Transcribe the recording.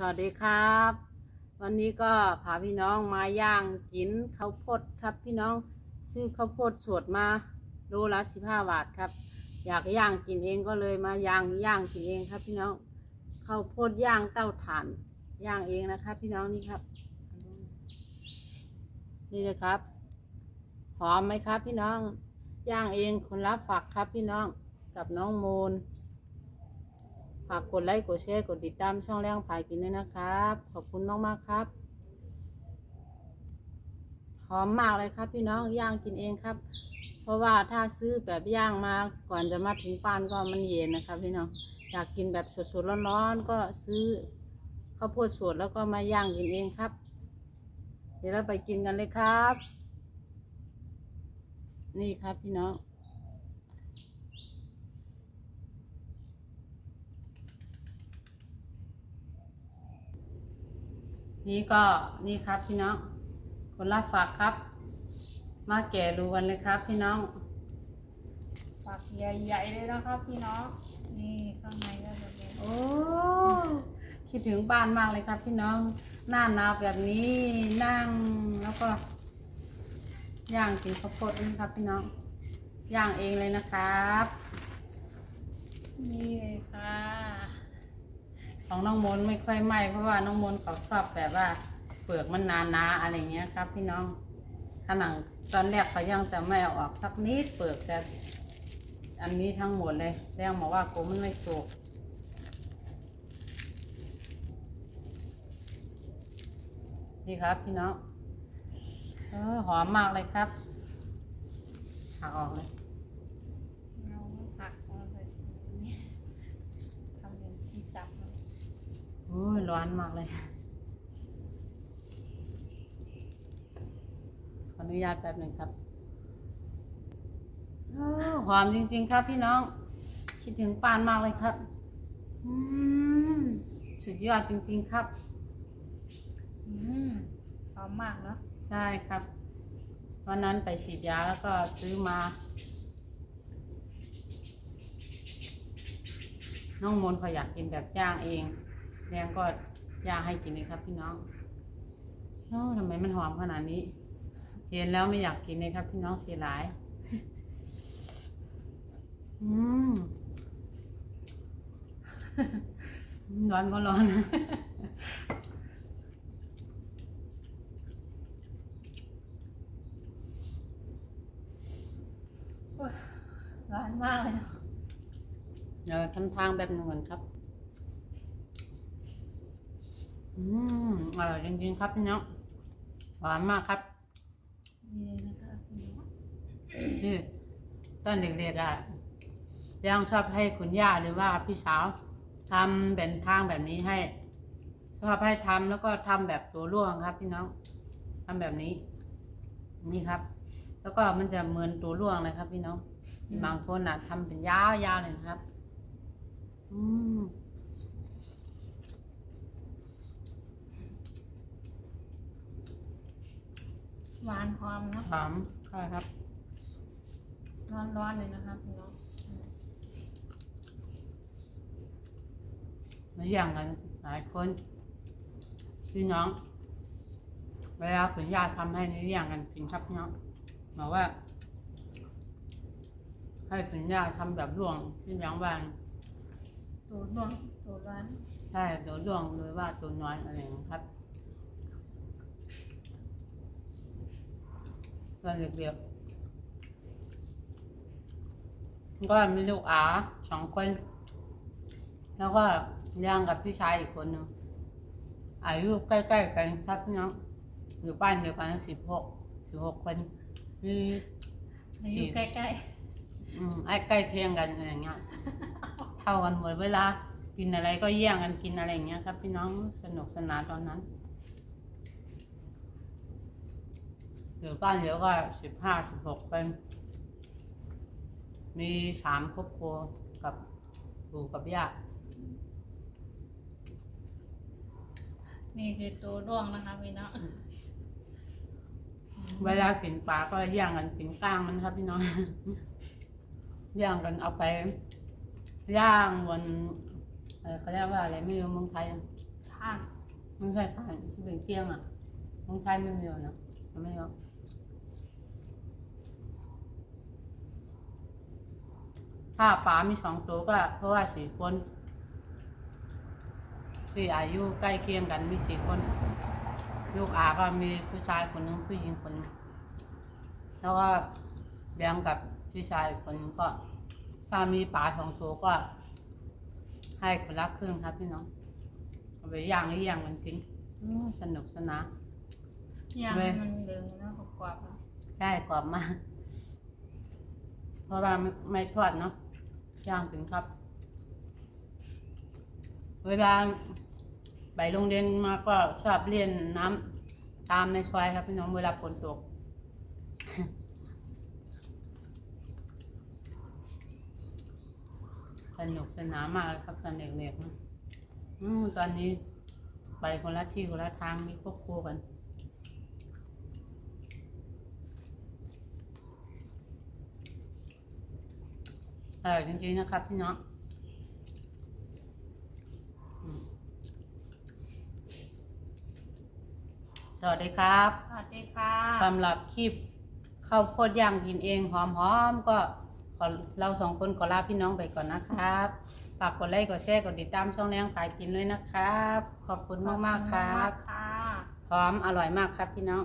สวัสดีครับ วันนี้ก็พาพี่น้องมาย่างกินข้าวโพดครับ พี่น้องซื้อข้าวโพดสดมาโลละสิบห้าบาทครับ อยากย่างกินเองก็เลยมาย่างย่างกินเองครับ พี่น้องข้าวโพดย่างเต้าถ่านย่างเองนะครับ พี่น้องนี่ครับ นี่เลยครับ หอมไหมครับ พี่น้องย่างเองคนรับฝักครับพี่น้องกับน้องโมน ฝากกดไลค์ กดแชร์ กดติดตามช่องแรงผายกินด้วยนะครับ ขอบคุณมากมากครับ หอมมากเลยครับ พี่น้องย่างกินเองครับ เพราะว่าถ้าซื้อแบบย่างมาก่อนจะมาถึงบ้านก็มันเย็นนะครับ พี่น้องอยากกินแบบสดๆร้อนๆก็ซื้อข้าวโพดสดแล้วก็มาย่างกินเองครับ เดี๋ยวเราไปกินกันเลยครับ นี่ครับพี่น้อง นี่ก็นี่ครับพี่น้อง คนรับฝากครับ มาแกะดูกันเลยครับพี่น้องฝักใหญ่ๆเลยนะครับพี่น้อง นี่ข้างในก็จะเป็นโอ้ คิดถึงบ้านมากเลยครับพี่น้อง หน้าหนาวแบบนี้นั่งแล้วก็ย่างกินข้าวโพดนี่ครับพี่น้อง ย่างเองเลยนะครับ นี่เลยค่ะ ของน้องมนไม่ค่อยไหม้เพราะว่าน้องมนเขาชอบแบบว่าเปลือกมันหนาๆอะไรเงี้ยครับ พี่น้องขนาดตอนแรกเขายังจะไม่เอาออกสักนิดเปลือกแต่อันนี้ทั้งหมดเลยแรงบอกว่ากูมันไม่สุกนี่ครับ พี่น้องเออหอมมากเลยครับหักออกเลย เอาผักมาใส่นี่ทำเป็นที่จับมัน โอ้ยร้อนมากเลย ขออนุญาตแป๊บหนึ่งครับโอ้หอมจริง ๆ ครับพี่น้อง คิดถึงปานมากเลยครับอืมสุดยอดจริง ๆ ครับอืมหอมมากเนาะใช่ครับวันนั้นไปฉีดยาแล้วก็ซื้อมา น้องมนต์เขาอยากกินแบบย่างเอง แดงก็ย่างให้กินเลยครับพี่น้องโอ้ทำไมมันหอมขนาดนี้ เห็นแล้วไม่อยากกินเลยครับพี่น้องเสียหลาย อืมร้อนก็ร้อนร้อนมากเลยเนาะเดี๋ยวทำทางแบบหนึ่งก่อนครับ อืมอร่อยจริงๆครับพี่น้องหวานมากครับ นี่เลยนะคะพี่น้องนี่ตอนเด็กๆอะยังชอบให้คุณย่าหรือว่าพี่สาวทำเป็นทางแบบนี้ให้ ชอบให้ทำแล้วก็ทำแบบตัวร่วงครับ พี่น้องทำแบบนี้ นี่ครับ แล้วก็มันจะเหมือนตัวร่วงเลยครับ พี่น้องบางคนอะทำเป็นยาวๆเลยนะครับ อืม หวานหอมเนาะหอมใช่ครับ ร้อนๆเลยนะคะพี่น้องมาอย่างกันหลายคนพี่น้อง เวลาคุณย่าทำให้นี่อย่างกันกินครับพี่น้องบอกว่า ให้คุณย่าทำแบบร่วงที่ยังวางตัวน่วงตัวร้อนใช่ตัวร่วงหรือว่าตัวน้อยอะไรอย่างนี้ ครับตอนเด็กๆก็มีลูกอาสองคน แล้วก็เลี้ยงกับพี่ชายอีกคนหนึ่งอายุใกล้ๆกันครับพี่น้องอยู่บ้านเดียวกันสิบหกสิบหกคนมีอายุใกล้อืมไอ้ใกล้เคียงกันอะไรอย่างเงี้ยเท่ากันหมดเวลา กินอะไรก็แย่งกันกินอะไรอย่างเงี้ยครับ พี่น้องสนุกสนานตอนนั้น อยู่บ้านเดียวก็สิบห้าสิบหกคนมีสามครอบครัวกับปู่กับย่าๆนี่คือตัวร่วงนะคะพี่น้องเวลากินปลาก็แย่งกันกินก้างมันครับพี่น้องแย่งกันเอาไปย่างบนเอ่อเขาเรียกว่าอะไรไม่รู้เมืองไทยเผข้างมึงใช่ใช่ที่เป็นเพียงอะมึงใช่ไม่มีนะไม่เนาะ ถ้าป๋ามีสองตัวก็เพราะว่าสี่คนที่อายุใกล้เคียงกันมีสี่คน ลูกอาก็มีผู้ชายคนหนึงผู้หญิงคนหนึงแล้วก็เลี้ยงกับพี่ชายอีกคนหนึงก็ ถ้ามีป๋าสองตัวก็ ให้คนละครึ่งครับพี่น้องเอาไปย่างหรือยังมันกินอื้อสนุกสนานย่างเว้ยมันเหลืองเนาะกรอบๆเนาะใช่กรอบมาก เพราะว่าไม่ไม่ทอดเนาะ ย่างถึงครับ เวลาไปโรงเรียนมาก็ชอบเล่นน้ำตามในซอยครับพี่น้องเวลาฝนตก สนุกสนานมากครับตอนเด็กๆนะอืมตอนนี้ไปคนละที่คนละทางมีควบคู่กัน อร่อยจริงๆนะครับพี่น้องอืมสวัสดีครับสวัสดีค่ะสำหรับคลิปข้าวโพดย่างกินเองหอมๆก็ขอเราสองคนขอลาพี่น้องไปก่อนนะครับฝากกดไลค์กดแชร์กดติดตามช่องแรงฝ่ายกินด้วยนะครับ ขอบคุณมากๆครับขอณมากๆค่ะหอมอร่อยมากครับพี่น้อง